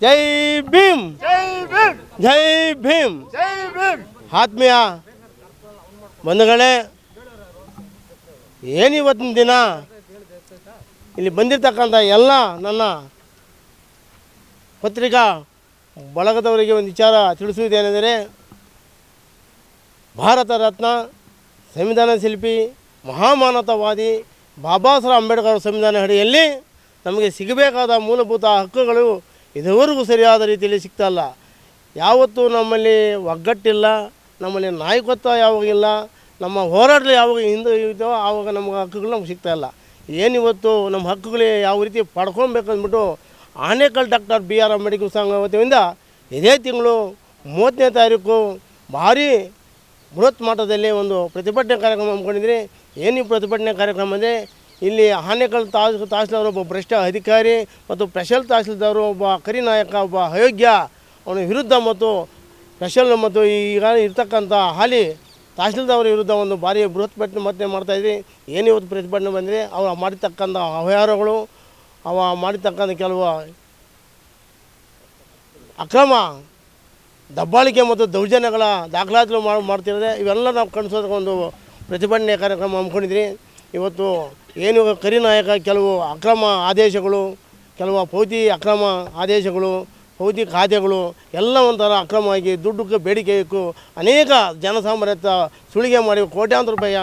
ಜೈ ಭೀಮ್. ಜೈ ಭೀಮ್. ಆತ್ಮೀಯ ಬಂಧುಗಳೇ ಏನು ಇವತ್ತಿನ ದಿನ ಇಲ್ಲಿ ಬಂದಿರತಕ್ಕಂಥ ಎಲ್ಲ ನನ್ನ ಪತ್ರಿಕಾ ಬಳಗದವರಿಗೆ ಒಂದು ವಿಚಾರ ತಿಳಿಸುವುದೇನೆಂದರೆ ಭಾರತ ರತ್ನ ಸಂವಿಧಾನ ಶಿಲ್ಪಿ ಮಹಾಮಾನತವಾದಿ ಬಾಬಾ ಸಾಹೇಬ್ ಅಂಬೇಡ್ಕರ್ ಸಂವಿಧಾನ ಅಡಿಯಲ್ಲಿ ನಮಗೆ ಸಿಗಬೇಕಾದ ಮೂಲಭೂತ ಹಕ್ಕುಗಳು ಇದುವರೆಗೂ ಸರಿಯಾದ ರೀತಿಯಲ್ಲಿ ಸಿಗ್ತಾ ಇಲ್ಲ ಯಾವತ್ತೂ ನಮ್ಮಲ್ಲಿ ಒಗ್ಗಟ್ಟಿಲ್ಲ, ನಮ್ಮಲ್ಲಿ ನಾಯಕತ್ವ ಯಾವಾಗಿಲ್ಲ, ನಮ್ಮ ಹೋರಾಟ ಯಾವಾಗ ಹಿಂದೆ ಇದ್ದೋ ಆವಾಗ ನಮ್ಗೆ ಹಕ್ಕುಗಳು ನಮ್ಗೆ ಸಿಗ್ತಾಯಿಲ್ಲ ಏನಿವತ್ತು ನಮ್ಮ ಹಕ್ಕುಗಳೇ ಯಾವ ರೀತಿ ಪಡ್ಕೊಬೇಕಂದ್ಬಿಟ್ಟು Anekal doctor B R Ambedkar ಸಂಘ ವತಿಯಿಂದ ಇದೇ ತಿಂಗಳು ಮೂವತ್ತನೇ ತಾರೀಕು ಭಾರಿ ಬೃಹತ್ ಮಟ್ಟದಲ್ಲಿ ಒಂದು ಪ್ರತಿಭಟನೆ ಕಾರ್ಯಕ್ರಮ ಹಮ್ಮಿಕೊಂಡಿದ್ರಿ. ಏನು ಪ್ರತಿಭಟನೆ ಕಾರ್ಯಕ್ರಮ ಅಂದರೆ ಇಲ್ಲಿ ಆನೇಕಲ್ ತಾಸ್ ತಹಸೀಲ್ದಾರ್ ಒಬ್ಬ ಭ್ರಷ್ಟ ಅಧಿಕಾರಿ ಮತ್ತು ಸ್ಪೆಷಲ್ ತಹಸೀಲ್ದಾರ್ ಒಬ್ಬ ಕರಿನಾಯಕ ಒಬ್ಬ ಅಯೋಗ್ಯ. ಅವನ ವಿರುದ್ಧ ಮತ್ತು ಸ್ಪೆಷಲ್ ಮತ್ತು ಈಗ ಇರ್ತಕ್ಕಂಥ ಹಾಲಿ ತಹಸೀಲ್ದಾರ್ ವಿರುದ್ಧ ಒಂದು ಭಾರಿ ಬೃಹತ್ ಪ್ರತಿಭಟನೆ ಮಾಡ್ತಾಯಿದ್ವಿ ಏನು ಇವತ್ತು ಪ್ರತಿಭಟನೆ ಬಂದರೆ ಅವ ಮಾಡಿರ್ತಕ್ಕಂಥ ಅವ್ಯವಹಾರಗಳು, ಅವ ಮಾಡಿರ್ತಕ್ಕಂಥ ಕೆಲವು ಅಕ್ರಮ ದಬ್ಬಾಳಿಕೆ ಮತ್ತು ದೌರ್ಜನ್ಯಗಳ ದಾಖಲಾತಿಗಳು ಮಾಡಿ ಮಾಡ್ತಿರೋದೆ. ಇವೆಲ್ಲ ನಾವು ಕಣ್ಸೋದಕ್ಕೆ ಒಂದು ಪ್ರತಿಭಟನೆ ಕಾರ್ಯಕ್ರಮ ಹಮ್ಮಿಕೊಂಡಿದ್ರಿ. ಇವತ್ತು ಏನು ಕರಿನಾಯಕ ಕೆಲವು ಅಕ್ರಮ ಆದೇಶಗಳು, ಕೆಲವು ಪೌತಿ ಅಕ್ರಮ ಆದೇಶಗಳು ಪೌತಿ ಖಾತೆಗಳು, ಎಲ್ಲ ಒಂಥರ ಅಕ್ರಮವಾಗಿ ದುಡ್ಡಕ್ಕೆ ಬೇಡಿಕೆ ಇಕ್ಕು ಅನೇಕ ಜನಸಾಮಾನ್ಯತ ಸುಳಿಗೆ ಮಾಡಿ ಕೋಟ್ಯಾಂತರ ರೂಪಾಯಿ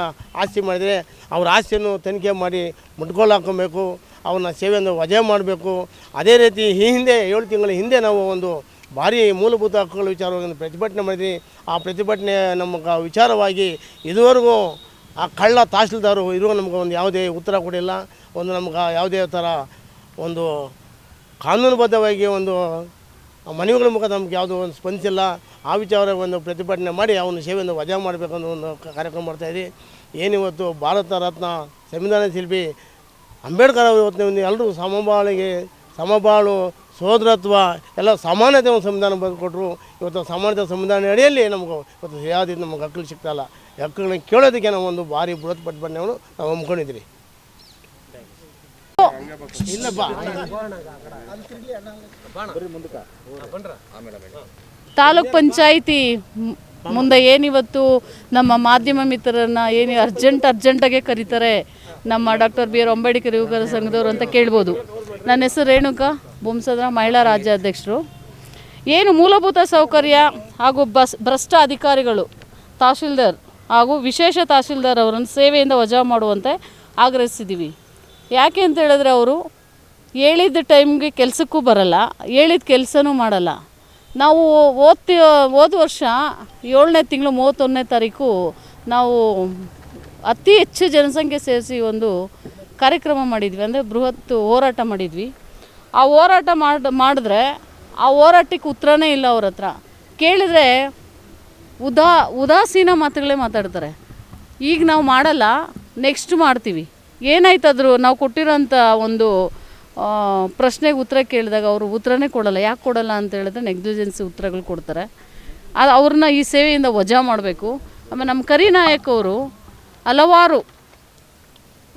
ಆಸ್ತಿ ಮಾಡಿದರೆ ಅವ್ರ ಆಸ್ತಿಯನ್ನು ತನಿಖೆ ಮಾಡಿ ಮುಟ್ಕೊಳ್ಳ ಹಾಕೊಬೇಕು ಅವನ್ನ ಸೇವೆಯನ್ನು ವಜೆ ಮಾಡಬೇಕು. ಅದೇ ರೀತಿ ಈ ಹಿಂದೆ ಏಳು ತಿಂಗಳ ಹಿಂದೆ ನಾವು ಒಂದು ಭಾರಿ ಮೂಲಭೂತ ಹಕ್ಕುಗಳ ವಿಚಾರವಾಗಿ ಪ್ರತಿಭಟನೆ ಮಾಡಿದ್ವಿ. ಆ ಪ್ರತಿಭಟನೆ ನಮ್ಮ ವಿಚಾರವಾಗಿ ಇದುವರೆಗೂ ಆ ಕಳ್ಳ ತಹಸೀಲ್ದಾರು ಇರುವ ನಮ್ಗೆ ಒಂದು ಯಾವುದೇ ಉತ್ತರ ಕೊಡಿಲ್ಲ. ಒಂದು ನಮ್ಗೆ ಯಾವುದೇ ಥರ ಒಂದು ಕಾನೂನುಬದ್ಧವಾಗಿ ಒಂದು ಮನವಿಗಳ ಮುಖ ನಮ್ಗೆ ಯಾವುದೋ ಒಂದು ಸ್ಪಂದಿಸಿಲ್ಲ. ಆ ವಿಚಾರ ಒಂದು ಪ್ರತಿಭಟನೆ ಮಾಡಿ ಅವನ ಸೇವೆಯಿಂದ ವಜಾ ಮಾಡಬೇಕನ್ನೋ ಒಂದು ಕಾರ್ಯಕ್ರಮ ಮಾಡ್ತಾಯಿದ್ವಿ ಏನಿವತ್ತು ಭಾರತ ರತ್ನ ಸಂವಿಧಾನ ಶಿಲ್ಪಿ ಅಂಬೇಡ್ಕರ್ ಅವರು ಇವತ್ತು ಎಲ್ಲರೂ ಸಮಬಾಳಿಗೆ ಸಮಬಾಳು, ಸೋದರತ್ವ ಎಲ್ಲ ಸಮಾನತೆ ಒಂದು ಸಂವಿಧಾನ ಬಂದುಕೊಟ್ರು ಇವತ್ತು ಸಮಾನತೆ ಸಂವಿಧಾನ ಅಡಿಯಲ್ಲಿ ನಮಗೆ ಇವತ್ತು ಯಾವುದೇ ನಮಗೆ ಹಕ್ಕಲು ಸಿಗ್ತಾಯಿಲ್ಲ ಹಕ್ಕುಗಳನ್ನ ಕೇಳೋದಕ್ಕೆ ನಾವು ಒಂದು ಭಾರಿ ಬೃಹತ್ ಪ್ರತಿಭಟನೆಯನ್ನು ನಾವು ಹಮ್ಮಿಕೊಂಡಿದ್ರಿ ಇಲ್ಲಪ್ಪ ತಾಲೂಕ್ ಪಂಚಾಯಿತಿ ಮುಂದೆ ಏನಿವತ್ತು ನಮ್ಮ ಮಾಧ್ಯಮ ಮಿತ್ರರನ್ನ ಏನು ಅರ್ಜೆಂಟ್ ಅರ್ಜೆಂಟಾಗೆ ಕರೀತಾರೆ, ನಮ್ಮ ಡಾಕ್ಟರ್ ಬಿ ಆರ್ ಅಂಬೇಡ್ಕರ್ ಯುವಕರ ಸಂಘದವರು ಅಂತ ಕೇಳ್ಬೋದು. ನನ್ನ ಹೆಸರು ರೇಣುಕಾ ಬೊಮ್ಸದ್ರ ಮಹಿಳಾ ರಾಜ್ಯಾಧ್ಯಕ್ಷರು. ಏನು ಮೂಲಭೂತ ಸೌಕರ್ಯ ಹಾಗೂ ಬಸ್ ಭ್ರಷ್ಟ ಅಧಿಕಾರಿಗಳು, ತಹಶೀಲ್ದಾರ್ ಹಾಗೂ ವಿಶೇಷ ತಹಶೀಲ್ದಾರ್ ಅವರನ್ನು ಸೇವೆಯಿಂದ ವಜಾ ಮಾಡುವಂತೆ ಆಗ್ರಹಿಸಿದ್ದೀವಿ. ಯಾಕೆ ಅಂತ ಹೇಳಿದ್ರೆ ಅವರು ಹೇಳಿದ ಟೈಮ್ಗೆ ಕೆಲಸಕ್ಕೂ ಬರಲ್ಲ, ಹೇಳಿದ ಕೆಲಸನೂ ಮಾಡಲ್ಲ. ನಾವು ಓದ್ತಿ ಹೋದ ವರ್ಷ ಏಳನೇ ತಿಂಗಳು ಮೂವತ್ತೊಂದನೇ ತಾರೀಕು ನಾವು ಅತಿ ಹೆಚ್ಚು ಜನಸಂಖ್ಯೆ ಸೇರಿಸಿ ಒಂದು ಕಾರ್ಯಕ್ರಮ ಮಾಡಿದ್ವಿ, ಅಂದರೆ ಬೃಹತ್ ಹೋರಾಟ ಮಾಡಿದ್ವಿ. ಆ ಹೋರಾಟ ಮಾಡಿ, ಮಾಡಿದ್ರೆ ಆ ಹೋರಾಟಕ್ಕೆ ಉತ್ತರನೇ ಇಲ್ಲ ಅವ್ರ ಹತ್ರ. ಕೇಳಿದರೆ ಉದಾ, ಉದಾಸೀನ ಮಾತುಗಳೇ ಮಾತಾಡ್ತಾರೆ. ಈಗ ನಾವು ಮಾಡಲ್ಲ ನೆಕ್ಸ್ಟ್ ಮಾಡ್ತೀವಿ. ಏನಾಯ್ತಾದ್ರು ನಾವು ಕೊಟ್ಟಿರೋಂಥ ಒಂದು ಪ್ರಶ್ನೆಗೆ ಉತ್ತರ ಕೇಳಿದಾಗ ಅವರು ಉತ್ತರನೇ ಕೊಡಲ್ಲ. ಯಾಕೆ ಕೊಡಲ್ಲ ಅಂತ ಹೇಳಿದ್ರೆ ನೆಗ್ಲಿಜೆನ್ಸಿ ಉತ್ತರಗಳು ಕೊಡ್ತಾರೆ. ಅದು ಅವ್ರನ್ನ ಈ ಸೇವೆಯಿಂದ ವಜಾ ಮಾಡಬೇಕು. ಆಮೇಲೆ ನಮ್ಮ ಕರಿ ನಾಯಕ್ ಅವರು ಹಲವಾರು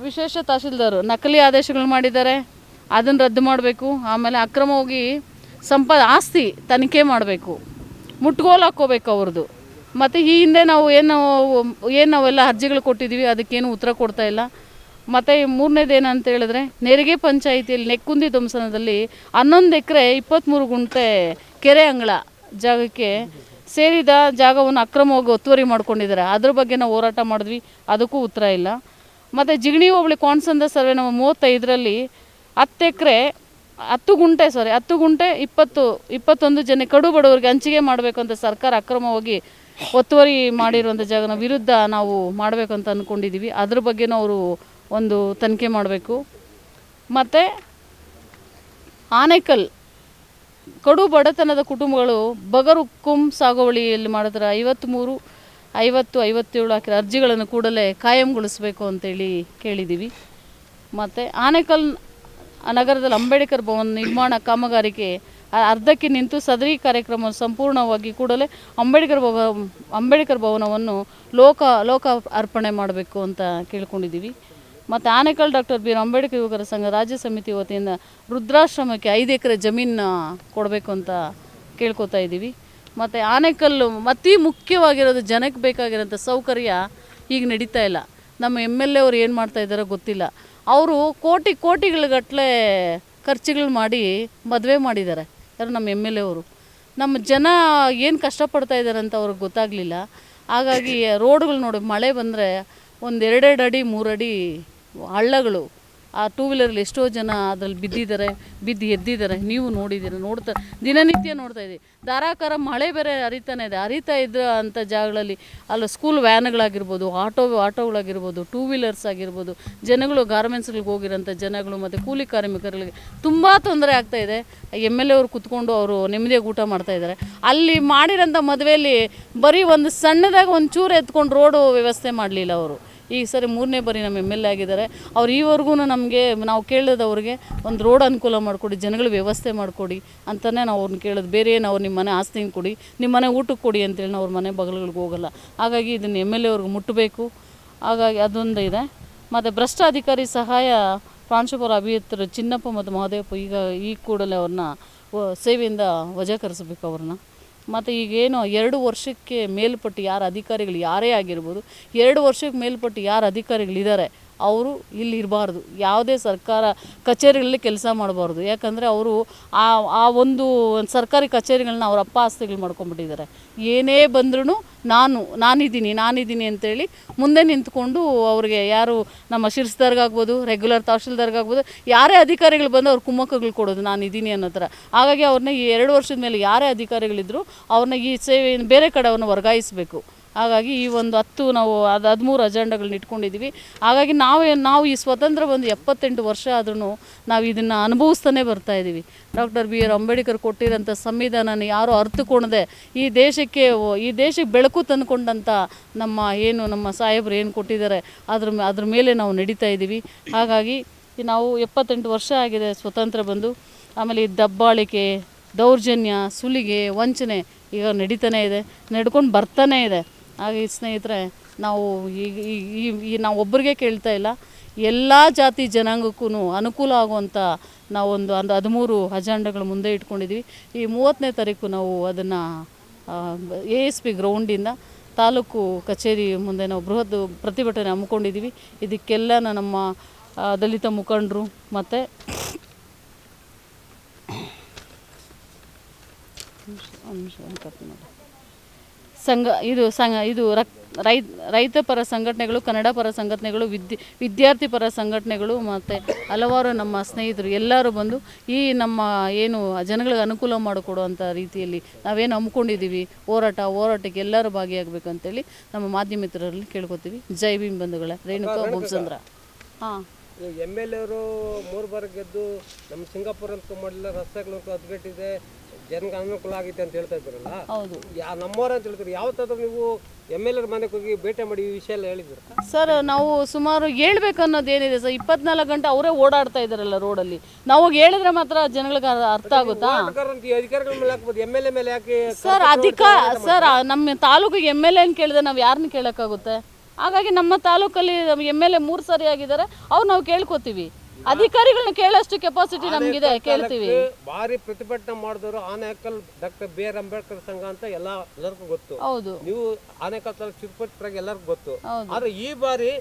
ವಿಶೇಷ ತಹಸೀಲ್ದಾರು ನಕಲಿ ಆದೇಶಗಳು ಮಾಡಿದ್ದಾರೆ. ಅದನ್ನು ರದ್ದು ಮಾಡಬೇಕು. ಆಮೇಲೆ ಅಕ್ರಮವಾಗಿ ಸಂಪ, ಆಸ್ತಿ ತನಿಖೆ ಮಾಡಬೇಕು. ಮುಟ್ಗೋಲು ಹಾಕ್ಕೋಬೇಕು ಅವ್ರದ್ದು ಮತ್ತು ಈ ಹಿಂದೆ ನಾವು ಏನು ಏನು ನಾವೆಲ್ಲ ಅರ್ಜಿಗಳು ಕೊಟ್ಟಿದ್ದೀವಿ, ಅದಕ್ಕೇನು ಉತ್ತರ ಕೊಡ್ತಾ ಇಲ್ಲ. ಮತ್ತು ಮೂರನೇದು ಏನಂತ ಹೇಳಿದ್ರೆ, ನೆರಿಗೆ ಪಂಚಾಯಿತಿಯಲ್ಲಿ ನೆಕ್ಕುಂದಿ ಧ್ವಂಸನದಲ್ಲಿ ಹನ್ನೊಂದು ಎಕರೆ ಇಪ್ಪತ್ತ್ಮೂರು ಗುಂಟೆ ಕೆರೆ ಅಂಗಳ ಜಾಗಕ್ಕೆ ಸೇರಿದ ಜಾಗವನ್ನು ಅಕ್ರಮವಾಗಿ ಒತ್ತುವರಿ ಮಾಡ್ಕೊಂಡಿದ್ದಾರೆ. ಅದ್ರ ಬಗ್ಗೆ ನಾವು ಹೋರಾಟ ಮಾಡಿದ್ವಿ, ಅದಕ್ಕೂ ಉತ್ತರ ಇಲ್ಲ. ಮತ್ತು ಜಿಗಣಿ ಹೋಬಳಿ ಕಾನ್ಸಂದ ಸರ್ವೆ ನಮ್ಮ ಮೂವತ್ತೈದರಲ್ಲಿ ಹತ್ತು ಎಕರೆ, ಹತ್ತು ಗುಂಟೆ ಸಾರಿ ಹತ್ತು ಗುಂಟೆ ಇಪ್ಪತ್ತು, ಇಪ್ಪತ್ತೊಂದು ಜನ ಕಡು ಬಡವರಿಗೆ ಹಂಚಿಕೆ ಮಾಡಬೇಕು ಅಂತ ಸರ್ಕಾರ ಅಕ್ರಮವಾಗಿ ಒತ್ತುವರಿ ಮಾಡಿರುವಂಥ ಜಾಗನ ವಿರುದ್ಧ ನಾವು ಮಾಡಬೇಕಂತ ಅಂದ್ಕೊಂಡಿದ್ದೀವಿ ಅದ್ರ ಬಗ್ಗೆನೂ ಅವರು ಒಂದು ತನಿಖೆ ಮಾಡಬೇಕು. ಮತ್ತು ಆನೇಕಲ್ ಕಡು ಬಡತನದ ಕುಟುಂಬಗಳು ಬಗರುಕ್ಕುಂ ಸಾಗುವಳಿಯಲ್ಲಿ ಮಾಡಿದ್ರೆ ಐವತ್ತ್ಮೂರು ಐವತ್ತು, ಐವತ್ತೇಳು ಹಾಕಿದ ಅರ್ಜಿಗಳನ್ನು ಕೂಡಲೇ ಕಾಯಂಗೊಳಿಸಬೇಕು ಅಂತೇಳಿ ಕೇಳಿದ್ದೀವಿ ಮತ್ತು ಆನೇಕಲ್ ನಗರದಲ್ಲಿ ಅಂಬೇಡ್ಕರ್ ಭವನ ನಿರ್ಮಾಣ ಕಾಮಗಾರಿಕೆ ಅ- ಅರ್ಧಕ್ಕೆ ನಿಂತು ಸದರಿ ಕಾರ್ಯಕ್ರಮ ಸಂಪೂರ್ಣವಾಗಿ ಕೂಡಲೇ ಅಂಬೇಡ್ಕರ್ ಭವ, ಅಂಬೇಡ್ಕರ್ ಭವನವನ್ನು ಲೋಕ ಲೋಕ ಅರ್ಪಣೆ ಮಾಡಬೇಕು ಅಂತ ಕೇಳ್ಕೊಂಡಿದ್ದೀವಿ. ಮತ್ತು ಆನೇಕಲ್ ಡಾಕ್ಟರ್ ಬಿ ಅಂಬೇಡ್ಕರ್ ಯುವಕರ ಸಂಘ ರಾಜ್ಯ ಸಮಿತಿ ವತಿಯಿಂದ ವೃದ್ಧಾಶ್ರಮಕ್ಕೆ ಐದು ಎಕರೆ ಜಮೀನು ಕೊಡಬೇಕು ಅಂತ ಕೇಳ್ಕೊತಾ ಇದ್ದೀವಿ. ಮತ್ತು ಆನೇಕಲ್ ಅತಿ ಮುಖ್ಯವಾಗಿರೋದು ಜನಕ್ಕೆ ಬೇಕಾಗಿರೋಂಥ ಸೌಕರ್ಯ ಈಗ ನಡೀತಾ ಇಲ್ಲ. ನಮ್ಮ ಎಂ ಎಲ್ ಎ ಅವ್ರು ಏನು ಮಾಡ್ತಾ ಇದ್ದಾರೋ ಗೊತ್ತಿಲ್ಲ. ಅವರು ಕೋಟಿ ಕೋಟಿಗಳಗಟ್ಟಲೆ ಖರ್ಚುಗಳು ಮಾಡಿ ಮದುವೆ ಮಾಡಿದ್ದಾರೆ. ಯಾರು ನಮ್ಮ ಎಂ ಎಲ್ ಎ ಅವರು. ನಮ್ಮ ಜನ ಏನು ಕಷ್ಟಪಡ್ತಾ ಇದ್ದಾರೆ ಅಂತ ಅವ್ರಿಗೆ ಗೊತ್ತಾಗಲಿಲ್ಲ. ಹಾಗಾಗಿ ರೋಡ್ಗಳು ನೋಡಿ, ಮಳೆ ಬಂದರೆ ಒಂದು ಎರಡೆರಡು ಅಡಿ ಮೂರು ಅಡಿ ಹಳ್ಳಗಳು ಆ ಟೂ ವೀಲರಲ್ಲಿ ಎಷ್ಟೋ ಜನ ಅದರಲ್ಲಿ ಬಿದ್ದಿದ್ದಾರೆ, ಬಿದ್ದು ಎದ್ದಿದ್ದಾರೆ. ನೀವು ನೋಡಿದ್ದೀರ? ನೋಡ್ತಾ, ದಿನನಿತ್ಯ ನೋಡ್ತಾ ಇದ್ದೀವಿ. ಧಾರಾಕಾರ ಮಳೆ ಬೇರೆ ಹರಿತಾನೆ ಇದೆ. ಹರಿತಾ ಇದ್ದ ಅಂಥ ಜಾಗಗಳಲ್ಲಿ, ಅಲ್ಲಿ ಸ್ಕೂಲ್ ವ್ಯಾನ್ಗಳಾಗಿರ್ಬೋದು ಆಟೋ ಆಟೋಗಳಾಗಿರ್ಬೋದು ಟೂ ವೀಲರ್ಸ್ ಆಗಿರ್ಬೋದು, ಜನಗಳು ಗಾರ್ಮೆಂಟ್ಸ್ಗಳಿಗೆ ಹೋಗಿರೋಂಥ ಜನಗಳು ಮತ್ತು ಕೂಲಿ ಕಾರ್ಮಿಕರಿಗೆ ತುಂಬ ತೊಂದರೆ ಆಗ್ತಾ ಇದೆ. ಎಂ ಎಲ್ ಎ ಅವರು ಕುತ್ಕೊಂಡು ಅವರು ನೆಮ್ಮದಿಯಾಗಿ ಊಟ ಮಾಡ್ತಾ ಇದ್ದಾರೆ. ಅಲ್ಲಿ ಮಾಡಿರೋಂಥ ಮದುವೆಯಲ್ಲಿ ಬರೀ ಒಂದು ಸಣ್ಣದಾಗಿ ಒಂದು ಚೂರು ಎತ್ಕೊಂಡು ರೋಡು ವ್ಯವಸ್ಥೆ ಮಾಡಲಿಲ್ಲ ಅವರು. ಈ ಸರಿ ಮೂರನೇ ಬಾರಿ ನಮ್ಮ ಎಂ ಎಲ್ ಎ ಆಗಿದ್ದಾರೆ. ಅವ್ರು ಈವರೆಗೂ ನಮಗೆ ನಾವು ಕೇಳಿದವ್ರಿಗೆ ಒಂದು ರೋಡ್ ಅನುಕೂಲ ಮಾಡಿಕೊಡಿ ಜನಗಳು ವ್ಯವಸ್ಥೆ ಮಾಡಿಕೊಡಿ ಅಂತಲೇ ನಾವು ಅವ್ರನ್ನ ಕೇಳೋದು. ಬೇರೆ ಏನು ಅವ್ರು ನಿಮ್ಮ ಮನೆ ಆಸ್ತಿನ ಕೊಡಿ ನಿಮ್ಮ ಮನೆ ಊಟಕ್ಕೆ ಕೊಡಿ ಅಂತೇಳಿ ನಾವು ಅವ್ರ ಮನೆ ಬಗಲುಗಳಿಗೆ ಹೋಗಲ್ಲ. ಹಾಗಾಗಿ ಇದನ್ನು ಎಂ ಎಲ್ ಎ ಮುಟ್ಟಬೇಕು ಹಾಗಾಗಿ ಅದೊಂದು ಇದೆ. ಮತ್ತು ಭ್ರಷ್ಟ ಅಧಿಕಾರಿ ಸಹಾಯ ಪ್ರಾಂಶುಪಾಲ ಅಭಿಯತ್ರ ಚಿನ್ನಪ್ಪ ಮತ್ತು ಮಹದೇವಪ್ಪ ಈಗ ಈ ಕೂಡಲೇ ಅವ್ರನ್ನ ಸೇವೆಯಿಂದ ಸೇವೆಯಿಂದ ವಜಾಕರಿಸಬೇಕು ಅವ್ರನ್ನ. ಮತ್ತು ಈಗೇನು ಎರಡು ವರ್ಷಕ್ಕೆ ಮೇಲ್ಪಟ್ಟು ಯಾರು ಅಧಿಕಾರಿಗಳು ಯಾರೇ ಆಗಿರ್ಬೋದು ಎರಡು ವರ್ಷಕ್ಕೆ ಮೇಲ್ಪಟ್ಟು ಯಾರು ಅಧಿಕಾರಿಗಳಿದ್ದಾರೆ ಅವರು ಇಲ್ಲಿ ಇರಬಾರ್ದು. ಯಾವುದೇ ಸರ್ಕಾರ ಕಚೇರಿಗಳಲ್ಲಿ ಕೆಲಸ ಮಾಡಬಾರ್ದು. ಯಾಕಂದರೆ ಅವರು ಆ ಆ ಒಂದು ಸರ್ಕಾರಿ ಕಚೇರಿಗಳನ್ನ ಅವ್ರ ಅಪ್ಪ ಆಸ್ತಿಗಳು ಮಾಡ್ಕೊಂಡ್ಬಿಟ್ಟಿದ್ದಾರೆ. ಏನೇ ಬಂದ್ರೂ ನಾನು, ನಾನಿದ್ದೀನಿ ನಾನಿದ್ದೀನಿ ಅಂತೇಳಿ ಮುಂದೆ ನಿಂತ್ಕೊಂಡು ಅವ್ರಿಗೆ ಯಾರು ನಮ್ಮ ಶಿರ್ಸ್ದಾರ್ಗಾಗ್ಬೋದು ರೆಗ್ಯುಲರ್ ತಹಶೀಲ್ದಾರ್ಗಾಗ್ಬೋದು, ಯಾರೇ ಅಧಿಕಾರಿಗಳು ಬಂದು ಅವ್ರು ಕುಮ್ಮಕ್ಕಗಳು ಕೊಡೋದು ನಾನು ಇದ್ದೀನಿ ಅನ್ನೋ ಥರ. ಹಾಗಾಗಿ ಅವ್ರನ್ನ ಈ ಎರಡು ವರ್ಷದ ಮೇಲೆ ಯಾರೇ ಅಧಿಕಾರಿಗಳಿದ್ದರೂ ಅವ್ರನ್ನ ಈ ಸೇವೆಯನ್ನು ಬೇರೆ ಕಡೆ ಅವ್ರನ್ನ ವರ್ಗಾಯಿಸಬೇಕು. ಹಾಗಾಗಿ ಈ ಒಂದು ಹತ್ತು ನಾವು ಅದು ಹದಿಮೂರು ಅಜೆಂಡಗಳನ್ನ ಇಟ್ಕೊಂಡಿದ್ದೀವಿ. ಹಾಗಾಗಿ ನಾವು ನಾವು ಈ ಸ್ವತಂತ್ರ ಬಂದು ಎಪ್ಪತ್ತೆಂಟು ವರ್ಷ ಆದ್ರೂ ನಾವು ಇದನ್ನು ಅನುಭವಿಸ್ತಾನೆ ಬರ್ತಾ ಇದ್ದೀವಿ ಡಾಕ್ಟರ್ ಬಿ ಆರ್ ಅಂಬೇಡ್ಕರ್ ಕೊಟ್ಟಿರೋಂಥ ಸಂವಿಧಾನನ ಯಾರು ಅರ್ಥಕೊಂಡದೆ ಈ ದೇಶಕ್ಕೆ ಈ ದೇಶಕ್ಕೆ ಬೆಳಕು ತಂದುಕೊಂಡಂಥ ನಮ್ಮ ಏನು, ನಮ್ಮ ಸಾಹೇಬರು ಏನು ಕೊಟ್ಟಿದ್ದಾರೆ, ಅದ್ರ ಅದ್ರ ಮೇಲೆ ನಾವು ನಡೀತಾ ಇದ್ದೀವಿ ಹಾಗಾಗಿ ನಾವು ಎಪ್ಪತ್ತೆಂಟು ವರ್ಷ ಆಗಿದೆ ಸ್ವತಂತ್ರ ಬಂದು. ಆಮೇಲೆ ಈ ದಬ್ಬಾಳಿಕೆ, ದೌರ್ಜನ್ಯ, ಸುಲಿಗೆ, ವಂಚನೆ ಈಗ ನಡೀತಾನೆ ಇದೆ, ನಡ್ಕೊಂಡು ಬರ್ತಾನೆ ಇದೆ. ಹಾಗೆ ಸ್ನೇಹಿತರೆ, ನಾವು ಈಗ ಈ- ನಾವು ಒಬ್ಬರಿಗೆ ಕೇಳ್ತಾ ಇಲ್ಲ. ಎಲ್ಲ ಜಾತಿ ಜನಾಂಗಕ್ಕೂ ಅನುಕೂಲ ಆಗುವಂಥ ನಾವೊಂದು ಒಂದು ಹದಿಮೂರು ಅಜೆಂಡಗಳು ಮುಂದೆ ಇಟ್ಕೊಂಡಿದ್ವಿ. ಈ ಮೂವತ್ತನೇ ತಾರೀಕು ನಾವು ಅದನ್ನು ಎ ಎಸ್ ಪಿ ಗ್ರೌಂಡಿಂದ ತಾಲೂಕು ಕಚೇರಿ ಮುಂದೆ ನಾವು ಬೃಹತ್ ಪ್ರತಿಭಟನೆ ಹಮ್ಮಿಕೊಂಡಿದ್ದೀವಿ ಇದಕ್ಕೆಲ್ಲ ನಮ್ಮ ದಲಿತ ಮುಖಂಡರು ಮತ್ತು ಸಂಘ ಇದು ಸಂಘ ಇದು ರಕ್ ರೈ ರೈತ ಪರ ಸಂಘಟನೆಗಳು ಕನ್ನಡ ಪರ ಸಂಘಟನೆಗಳು ವಿದ್ಯ ವಿದ್ಯಾರ್ಥಿ ಪರ ಸಂಘಟನೆಗಳು ಮತ್ತು ಹಲವಾರು ನಮ್ಮ ಸ್ನೇಹಿತರು ಎಲ್ಲರೂ ಬಂದು ಈ ನಮ್ಮ ಏನು ಜನಗಳಿಗೆ ಅನುಕೂಲ ಮಾಡಿಕೊಡುವಂಥ ರೀತಿಯಲ್ಲಿ ನಾವೇನು ಹಮ್ಮಿಕೊಂಡಿದ್ದೀವಿ ಹೋರಾಟ ಹೋರಾಟಕ್ಕೆ ಎಲ್ಲರೂ ಭಾಗಿಯಾಗಬೇಕು ಅಂತೇಳಿ ನಮ್ಮ ಮಾಧ್ಯಮ ಮಿತ್ರರಲ್ಲಿ ಕೇಳ್ಕೊತೀವಿ. ಜೈ ಭೀಮ್ ಬಂಧುಗಳ. ರೇಣುಕಾ ಭೂಮಚಂದ್ರ ಹಾಂ. ಎಂ ಎಲ್ ಎರು ಮೂರು ಬಾರಿ ಗೆದ್ದು ನಮ್ಮ ಸಿಂಗಾಪುರ ಅಂತ ಮಾಡಲಿಲ್ಲ ರಸ್ತೆಗಳಂತೂ ಹದ್ಗೆಟ್ಟಿದೆ ಜನಕ್ಕೆ ಅನುಕೂಲ ಆಗಿದೆ ಅಂತ ಹೇಳ್ತಾ ಇದ್ರಲ್ಲ ಹೌದು. ಯಾ ನಮ್ಮವರ ಅಂತ ಹೇಳ್ತೀರಿ? ಯಾವತ್ತಾದ್ರೂ ನೀವು ಎಂ ಎಲ್ ಎರ್ ಮನೆಗೆ ಹೋಗಿ ಭೇಟಿ ಮಾಡಿ ಈ ವಿಷಯ ಎಲ್ಲ ಹೇಳಿದ್ರು ಸರ್ ನಾವು ಸುಮಾರು ಹೇಳ್ಬೇಕು ಅನ್ನೋದೇನಿದೆ ಸರ್? ಇಪ್ಪತ್ನಾಲ್ಕು ಗಂಟೆ ಅವರೇ ಓಡಾಡ್ತಾ ಇದ್ದಾರಲ್ಲ ರೋಡಲ್ಲಿ ನಾವು ಹೋಗಿ ಹೇಳಿದ್ರೆ ಮಾತ್ರ ಜನಗಳಿಗೆ ಅರ್- ಅರ್ಥ ಆಗುತ್ತಾ? ಅಧಿಕಾರಿಗಳ ಮೇಲೆ ಹಾಕ್ಬೋದು ಎಂ ಎಲ್ ಎ ಮೇಲೆ ಯಾಕೆ ಸರ್ ಅಧಿಕಾರ ಸರ್ ನಮ್ಮ ತಾಲೂಕಿಗೆ ಎಂ ಎಲ್ ಎನ್ ಕೇಳಿದ್ರೆ ನಾವು ಯಾರನ್ನ ಕೇಳೋಕ್ಕಾಗುತ್ತೆ? ಹಾಗಾಗಿ ನಮ್ಮ ತಾಲೂಕಲ್ಲಿ ಎಂ ಎಲ್ ಎ ಮೂರು ಸರಿ ಆಗಿದ್ದಾರೆ. ಅವ್ರು ನಾವು ಕೇಳ್ಕೊತೀವಿ. ಅಧಿಕಾರಿಗಳನ್ನ ಕೇಳೋಷ್ಟು ಕೆಪಾಸಿಟಿ ನಮಗಿದೆ ಕೇಳ್ತೀವಿ. ಭಾರಿ ಪ್ರತಿಭಟನೆ ಮಾಡಿದವರು Anekal doctor B R Ambedkar ಸಂಘ ಅಂತ ಎಲ್ಲ ಎಲ್ಲರಿಗೂ ಗೊತ್ತು. ಹೌದು. ನೀವು ಆನೇಕಲ್ ತಾಲೂಕು ಚಿಕ್ಕಪಟ್ಟರಾಗ ಎಲ್ಲರಿಗೂ ಗೊತ್ತು. ಆದ್ರೆ ಈ ಬಾರಿ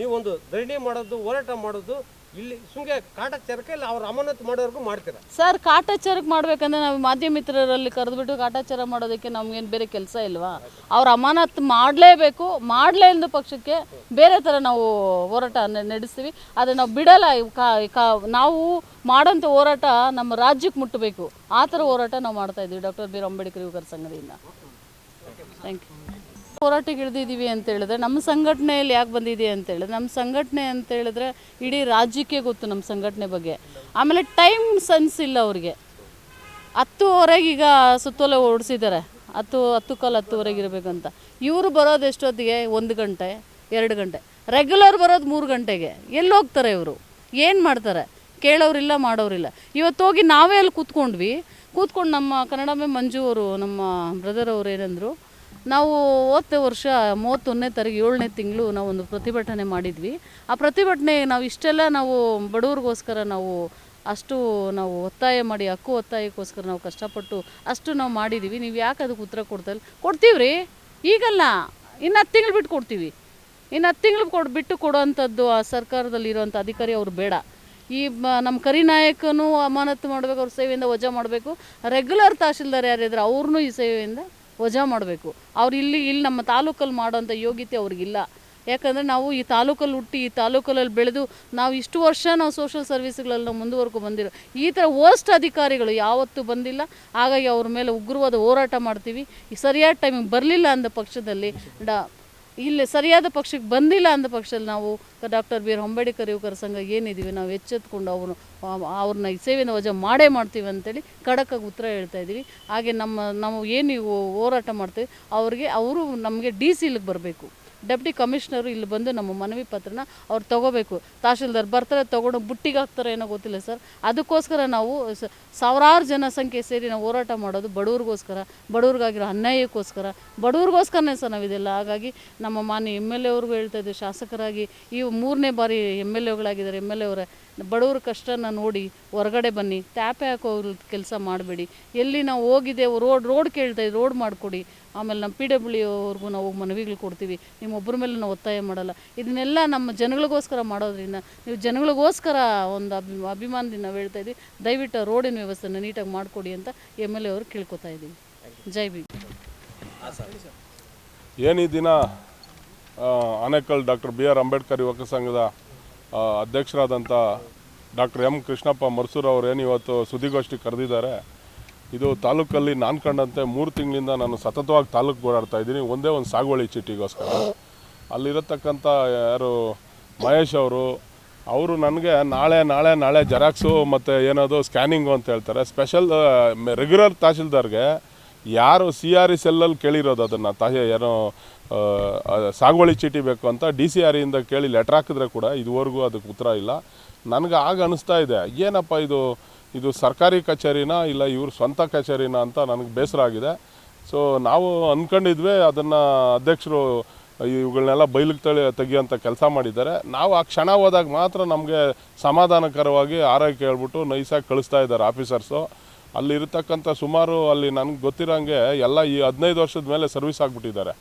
ನೀವೊಂದು ಧರಣಿ ಮಾಡೋದು ಹೋರಾಟ ಮಾಡೋದು ಇಲ್ಲಿ ಸುಮ್ಗೆ ಇಲ್ಲ, ಅವ್ರ ಅಮಾನತು ಮಾಡೋರ್ಗು ಮಾಡ್ತೀರಾ? ಸರ್ ಕಾಟಾಚಾರಕ್ಕೆ ಮಾಡ್ಬೇಕಂದ್ರೆ ನಾವು ಮಾಧ್ಯಮ ಮಿತ್ರರಲ್ಲಿ ಕರೆದ್ಬಿಟ್ಟು ಕಾಟಾಚಾರ ಮಾಡೋದಕ್ಕೆ ನಮ್ಗೇನು ಬೇರೆ ಕೆಲಸ ಇಲ್ವಾ? ಅವ್ರ ಅಮಾನತ್ ಮಾಡಲೇಬೇಕು, ಮಾಡಲೇ ಇಲ್ಲದ ಪಕ್ಷಕ್ಕೆ ಬೇರೆ ಥರ ನಾವು ಹೋರಾಟ ನಡೆಸ್ತೀವಿ. ಆದರೆ ನಾವು ಬಿಡಲ್ಲ ನಾವು ಮಾಡೋಂಥ ಹೋರಾಟ ನಮ್ಮ ರಾಜ್ಯಕ್ಕೆ ಮುಟ್ಟಬೇಕು ಆ ಥರ ಹೋರಾಟ ನಾವು ಮಾಡ್ತಾ ಇದ್ದೀವಿ ಡಾಕ್ಟರ್ ಬಿ. ಅಂಬೇಡ್ಕರ್ ಯುವಕರ ಸಂಘದಿಂದ. ಥ್ಯಾಂಕ್ ಯು ಹೋರಾಟಕ್ಕೆ ಇಳಿದಿದ್ದೀವಿ ಅಂತ ಹೇಳಿದ್ರೆ, ನಮ್ಮ ಸಂಘಟನೆಯಲ್ಲಿ ಯಾಕೆ ಬಂದಿದೆ ಅಂತ ಹೇಳಿದ್ರೆ, ನಮ್ಮ ಸಂಘಟನೆ ಅಂತ ಹೇಳಿದ್ರೆ ಇಡೀ ರಾಜ್ಯಕ್ಕೆ ಗೊತ್ತು ನಮ್ಮ ಸಂಘಟನೆ ಬಗ್ಗೆ. ಆಮೇಲೆ ಟೈಮ್ ಸೆನ್ಸ್ ಇಲ್ಲ ಅವ್ರಿಗೆ. ಹತ್ತುವರೆಗೆ ಈಗ ಸುತ್ತೋಲೆ ಓಡಿಸಿದ್ದಾರೆ. ಹತ್ತು ಹತ್ತು ಕಾಲು ಹತ್ತುವರೆಗೆ ಇರಬೇಕಂತ. ಇವರು ಬರೋದು ಎಷ್ಟೊತ್ತಿಗೆ? ಒಂದು ಗಂಟೆ, ಎರಡು ಗಂಟೆ. ರೆಗ್ಯುಲರ್ ಬರೋದು ಮೂರು ಗಂಟೆಗೆ. ಎಲ್ಲಿ ಹೋಗ್ತಾರೆ ಇವರು? ಏನು ಮಾಡ್ತಾರೆ? ಕೇಳೋರಿಲ್ಲ ಮಾಡೋರಿಲ್ಲ ಇವತ್ತು ಹೋಗಿ ನಾವೇ ಅಲ್ಲಿ ಕೂತ್ಕೊಂಡ್ವಿ. ಕೂತ್ಕೊಂಡು ನಮ್ಮ ಕನ್ನಡಮೆ ಮಂಜು ಅವರು, ನಮ್ಮ ಬ್ರದರ್ ಅವರು ಏನಂದರು ನಾವು ಹೋದ ವರ್ಷ ಮೂವತ್ತೊಂದನೇ ತಾರೀಕು ಏಳನೇ ತಿಂಗಳು ನಾವು ಒಂದು ಪ್ರತಿಭಟನೆ ಮಾಡಿದ್ವಿ. ಆ ಪ್ರತಿಭಟನೆ ನಾವು ಇಷ್ಟೆಲ್ಲ ನಾವು ಬಡವ್ರಿಗೋಸ್ಕರ ನಾವು ಅಷ್ಟು ನಾವು ಒತ್ತಾಯ ಮಾಡಿ, ಹಕ್ಕು ಒತ್ತಾಯಕ್ಕೋಸ್ಕರ ನಾವು ಕಷ್ಟಪಟ್ಟು ಅಷ್ಟು ನಾವು ಮಾಡಿದ್ದೀವಿ ನೀವು ಯಾಕೆ ಅದಕ್ಕೆ ಉತ್ತರ ಕೊಡ್ತಲ್ಲ ಕೊಡ್ತೀವಿ ರೀ ಈಗಲ್ಲ. ಇನ್ನು ಹತ್ತು ತಿಂಗಳು ಬಿಟ್ಟು ಕೊಡ್ತೀವಿ. ಇನ್ನು ಹತ್ತು ತಿಂಗಳು ಕೊಡು, ಬಿಟ್ಟು ಕೊಡೋವಂಥದ್ದು ಆ ಸರ್ಕಾರದಲ್ಲಿ ಇರೋವಂಥ ಅಧಿಕಾರಿ ಅವರು ಬೇಡ. ಈ ನಮ್ಮ ಕರಿನಾಯಕನೂ ಅಮಾನತು ಮಾಡಬೇಕು, ಅವ್ರ ಸೇವೆಯಿಂದ ವಜಾ ಮಾಡಬೇಕು. ರೆಗ್ಯುಲರ್ ತಹಶೀಲ್ದಾರ್ ಯಾರಿದ್ರೆ ಅವ್ರನ್ನೂ ಈ ಸೇವೆಯಿಂದ ವಜಾ ಮಾಡಬೇಕು. ಅವ್ರು ಇಲ್ಲಿ ಇಲ್ಲಿ ನಮ್ಮ ತಾಲೂಕಲ್ಲಿ ಮಾಡೋಂಥ ಯೋಗ್ಯತೆ ಅವ್ರಿಗಿಲ್ಲ ಯಾಕಂದರೆ ನಾವು ಈ ತಾಲೂಕಲ್ಲಿ ಹುಟ್ಟಿ, ಈ ತಾಲೂಕಲ್ಲಿ ಬೆಳೆದು ನಾವು ಇಷ್ಟು ವರ್ಷ ನಾವು ಸೋಷಿಯಲ್ ಸರ್ವಿಸ್ಗಳಲ್ಲಿ ನಾವು ಮುಂದುವರ್ಕೊ ಬಂದಿರೋ ಈ ಥರ ವರ್ಸ್ಟ್ ಅಧಿಕಾರಿಗಳು ಯಾವತ್ತೂ ಬಂದಿಲ್ಲ. ಹಾಗಾಗಿ ಅವ್ರ ಮೇಲೆ ಉಗ್ರವಾದ ಹೋರಾಟ ಮಾಡ್ತೀವಿ. ಈ ಸರಿಯಾದ ಟೈಮಿಗೆ ಬರಲಿಲ್ಲ ಅಂದ ಪಕ್ಷದಲ್ಲಿ ಡಾ ಇಲ್ಲಿ ಸರಿಯಾದ ಪಕ್ಷಕ್ಕೆ ಬಂದಿಲ್ಲ ಅಂದ ಪಕ್ಷದಲ್ಲಿ ನಾವು ಡಾಕ್ಟರ್ ಬಿ ಆರ್ ಅಂಬೇಡ್ಕರ್ ಯುವಕರ ಸಂಘ ಏನಿದ್ದೀವಿ ನಾವು ಎಚ್ಚೆತ್ಕೊಂಡು ಅವರು ಅವ್ರನ್ನ ಈ ವಜಾ ಮಾಡೇ ಮಾಡ್ತೀವಿ ಅಂತೇಳಿ ಖಡಕ್ಕಾಗಿ ಉತ್ತರ ಹೇಳ್ತಾ ಇದ್ದೀವಿ. ಹಾಗೆ ನಮ್ಮ, ನಾವು ಏನು ಹೋರಾಟ ಮಾಡ್ತೀವಿ, ಅವ್ರಿಗೆ, ಅವರು ನಮಗೆ ಡಿ ಸಿ ಬರಬೇಕು. ಡೆಪ್ಟಿ ಕಮಿಷನರು ಇಲ್ಲಿ ಬಂದು ನಮ್ಮ ಮನವಿ ಪತ್ರನ ಅವ್ರು ತಗೋಬೇಕು. ತಹಶೀಲ್ದಾರ್ ಬರ್ತಾರೆ, ತೊಗೊಂಡು ಬುಟ್ಟಿಗೆ ಹಾಕ್ತಾರೆ ಏನೋ ಗೊತ್ತಿಲ್ಲ ಸರ್. ಅದಕ್ಕೋಸ್ಕರ ನಾವು ಸಾವಿರಾರು ಜನಸಂಖ್ಯೆ ಸೇರಿ ನಾವು ಹೋರಾಟ ಮಾಡೋದು ಬಡವ್ರಿಗೋಸ್ಕರ, ಬಡವ್ರಿಗಾಗಿರೋ ಅನ್ಯಾಯಕ್ಕೋಸ್ಕರ. ಬಡವ್ರಿಗೋಸ್ಕರನೇ ಸರ್ ನಾವಿದೆಲ್ಲ ಹಾಗಾಗಿ ನಮ್ಮ ಮಾನ್ಯ ಎಂ ಎಲ್ ಎ ಅವ್ರಿಗೂ ಹೇಳ್ತಾ ಇದ್ದೀವಿ ಶಾಸಕರಾಗಿ ಈ ಮೂರನೇ ಬಾರಿ ಎಂ ಎಲ್ ಎಗಳಾಗಿದ್ದಾರೆ ಎಂ ಎಲ್ ಎ ಅವರೇ. ಬಡವ್ರ ಕಷ್ಟನ ನೋಡಿ ಹೊರಗಡೆ ಬನ್ನಿ, ಟ್ಯಾಪೆ ಹಾಕೋ ಕೆಲಸ ಮಾಡಬೇಡಿ. ಎಲ್ಲಿ ನಾವು ಹೋಗಿದೆ ರೋಡ್ ರೋಡ್ ಕೇಳ್ತಾ ಇದ್ದೀವಿ ರೋಡ್ ಮಾಡಿಕೊಡಿ. ಆಮೇಲೆ ನಮ್ಮ ಪಿ ಡಬ್ಲ್ಯೂ ಅವ್ರಿಗೂ ನಾವು ಮನವಿಗಳು ಕೊಡ್ತೀವಿ. ನಿಮ್ಮೊಬ್ಬರ ಮೇಲೆ ನಾವು ಒತ್ತಾಯ ಮಾಡಲ್ಲ. ಇದನ್ನೆಲ್ಲ ನಮ್ಮ ಜನಗಳಿಗೋಸ್ಕರ ಮಾಡೋದ್ರಿಂದ, ನೀವು ಜನಗಳಿಗೋಸ್ಕರ ಒಂದು ಅಭಿ, ಅಭಿಮಾನದಿಂದ ನಾವು ಹೇಳ್ತಾ ಇದ್ದೀವಿ. ದಯವಿಟ್ಟು ರೋಡಿನ ವ್ಯವಸ್ಥೆನ ನೀಟಾಗಿ ಮಾಡಿಕೊಡಿ ಅಂತ ಎಂ ಎಲ್ ಎ ಅವರು ಕೇಳ್ಕೊತಾ ಇದ್ದೀವಿ. ಜೈ ಬಿ ಏನು ಈ ದಿನ Anekal doctor B R Ambedkar ಯುವಕ ಸಂಘದ ಅಧ್ಯಕ್ಷರಾದಂಥ ಡಾಕ್ಟರ್ ಎಂ ಕೃಷ್ಣಪ್ಪ ಮರ್ಸೂರ್ ಏನು ಇವತ್ತು ಸುದ್ದಿಗೋಷ್ಠಿ ಕರೆದಿದ್ದಾರೆ, ಇದು ತಾಲೂಕಲ್ಲಿ ನಾನು ಕಂಡಂತೆ ಮೂರು ತಿಂಗಳಿಂದ ನಾನು ಸತತವಾಗಿ ತಾಲೂಕು ಓಡಾಡ್ತಾ ಇದ್ದೀನಿ, ಒಂದೇ ಒಂದು ಸಾಗುವಳಿ ಚೀಟಿಗೋಸ್ಕರ. ಅಲ್ಲಿರತಕ್ಕಂಥ ಯಾರು ಮಹೇಶ್ ಅವರು ಅವರು ನನಗೆ ನಾಳೆ ನಾಳೆ ನಾಳೆ ಜೆರಾಕ್ಸು ಮತ್ತು ಏನದು ಸ್ಕ್ಯಾನಿಂಗು ಅಂತ ಹೇಳ್ತಾರೆ. ಸ್ಪೆಷಲ್ ರೆಗ್ಯುಲರ್ ತಹಶೀಲ್ದಾರ್ಗೆ ಯಾರು ಸಿ ಆರ್ ಇ ಸೆಲ್ಲಲ್ಲಿ ಕೇಳಿರೋದು ಅದನ್ನು ತಾ ಏನೋ ಸಾಗುವಳಿ ಚೀಟಿ ಬೇಕು ಅಂತ ಡಿ ಸಿ ಆರ್ ಇಂದ ಕೇಳಿ ಲೆಟ್ರ್ ಹಾಕಿದ್ರೆ ಕೂಡ ಇದುವರೆಗೂ ಅದಕ್ಕೆ ಉತ್ತರ ಇಲ್ಲ. ನನಗೆ ಆಗ ಅನಿಸ್ತಾ ಇದೆ, ಏನಪ್ಪ ಇದು ಇದು ಸರ್ಕಾರಿ ಕಚೇರಿನ ಇಲ್ಲ ಇವ್ರ ಸ್ವಂತ ಕಚೇರಿನ ಅಂತ ನನಗೆ ಬೇಸರ ಆಗಿದೆ. ಸೊ ನಾವು ಅಂದ್ಕೊಂಡಿದ್ವಿ ಅದನ್ನು ಅಧ್ಯಕ್ಷರು ಇವುಗಳನ್ನೆಲ್ಲ ಬಯಲಿಗೆ ತಳಿ ತೆಗಿಯೋಂಥ ಕೆಲಸ ಮಾಡಿದ್ದಾರೆ. ನಾವು ಆ ಕ್ಷಣ ಹೋದಾಗ ಮಾತ್ರ ನಮಗೆ ಸಮಾಧಾನಕರವಾಗಿ ಆರೈಕೆ ಹೇಳ್ಬಿಟ್ಟು ನೈಸಾಗಿ ಕಳಿಸ್ತಾ ಇದ್ದಾರೆ ಆಫೀಸರ್ಸು. ಅಲ್ಲಿರ್ತಕ್ಕಂಥ ಸುಮಾರು ಅಲ್ಲಿ ನನಗೆ ಗೊತ್ತಿರೋಂಗೆ ಎಲ್ಲ ಈ ಹದಿನೈದು ವರ್ಷದ ಮೇಲೆ ಸರ್ವಿಸ್ ಆಗಿಬಿಟ್ಟಿದ್ದಾರೆ.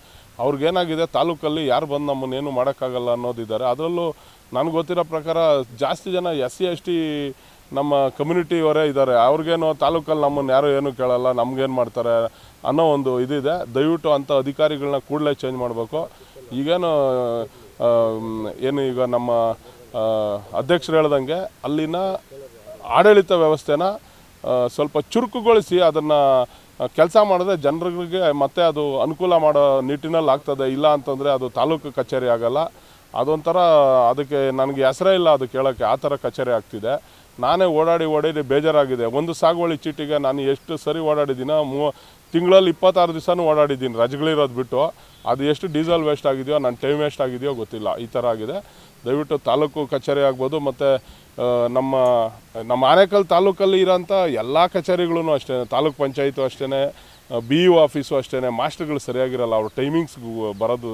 ಅವ್ರಿಗೇನಾಗಿದೆ ತಾಲೂಕಲ್ಲಿ ಯಾರು ಬಂದು ನಮ್ಮನ್ನೇನು ಮಾಡೋಕ್ಕಾಗಲ್ಲ ಅನ್ನೋದಿದ್ದಾರೆ. ಅದರಲ್ಲೂ ನನಗೆ ಗೊತ್ತಿರೋ ಪ್ರಕಾರ ಜಾಸ್ತಿ ಜನ ಎಸ್ ಸಿ, ಎಸ್ ಟಿ ನಮ್ಮ ಕಮ್ಯುನಿಟಿಯವರೇ ಇದ್ದಾರೆ. ಅವ್ರಿಗೇನು ತಾಲೂಕಲ್ಲಿ ನಮ್ಮನ್ನು ಯಾರು ಏನು ಕೇಳಲ್ಲ, ನಮ್ಗೇನು ಮಾಡ್ತಾರೆ ಅನ್ನೋ ಒಂದು ಇದಿದೆ. ದಯವಿಟ್ಟು ಅಂಥ ಅಧಿಕಾರಿಗಳನ್ನ ಕೂಡಲೇ ಚೇಂಜ್ ಮಾಡಬೇಕು. ಈಗೇನು ಏನು ಈಗ ನಮ್ಮ ಅಧ್ಯಕ್ಷರು ಹೇಳ್ದಂಗೆ ಅಲ್ಲಿನ ಆಡಳಿತ ವ್ಯವಸ್ಥೆನ ಸ್ವಲ್ಪ ಚುರುಕುಗೊಳಿಸಿ ಅದನ್ನು ಕೆಲಸ ಮಾಡಿದ್ರೆ ಜನರಿಗೆ ಮತ್ತೆ ಅದು ಅನುಕೂಲ ಮಾಡೋ ನಿಟ್ಟಿನಲ್ಲಿ ಆಗ್ತದೆ ಇಲ್ಲ ಅಂತಂದರೆ ಅದು ತಾಲೂಕು ಕಚೇರಿ ಆಗಲ್ಲ. ಅದೊಂಥರ ಅದಕ್ಕೆ ನನಗೆ ಹೆಸರೇ ಇಲ್ಲ ಅದು ಕೇಳೋಕ್ಕೆ. ಆ ಥರ ಕಚೇರಿ ಆಗ್ತಿದೆ. ನಾನೇ ಓಡಾಡಿ ಓಡಾಡಿ ಬೇಜಾರಾಗಿದೆ. ಒಂದು ಸಾಗುವಳಿ ಚೀಟಿಗೆ ನಾನು ಎಷ್ಟು ಸರಿ ಓಡಾಡಿದ್ದೀನೋ ಮೂವ ತಿಂಗಳಲ್ಲಿ ಇಪ್ಪತ್ತಾರು ದಿವಸನೂ ಓಡಾಡಿದ್ದೀನಿ. ರಜಗಳಿರೋದು ಬಿಟ್ಟು. ಅದು ಎಷ್ಟು ಡೀಸೆಲ್ ವೇಸ್ಟ್ ಆಗಿದೆಯೋ, ನನ್ನ ಟೈಮ್ ವೇಸ್ಟ್ ಆಗಿದೆಯೋ ಗೊತ್ತಿಲ್ಲ. ಈ ಥರ ಆಗಿದೆ. ದಯವಿಟ್ಟು ತಾಲೂಕು ಕಚೇರಿ ಆಗ್ಬೋದು. ಮತ್ತು ನಮ್ಮ ನಮ್ಮ ಆನೇಕಲ್ ತಾಲೂಕಲ್ಲಿ ಇರೋಂಥ ಎಲ್ಲ ಕಚೇರಿಗಳೂ ಅಷ್ಟೇ, ತಾಲೂಕು ಪಂಚಾಯಿತು ಅಷ್ಟೇ ಬಿ ಯು ಆಫೀಸು ಅಷ್ಟೇ ಮಾಸ್ಟರ್ಗಳು ಸರಿಯಾಗಿರಲ್ಲ, ಅವ್ರ ಟೈಮಿಂಗ್ಸ್ ಬರೋದು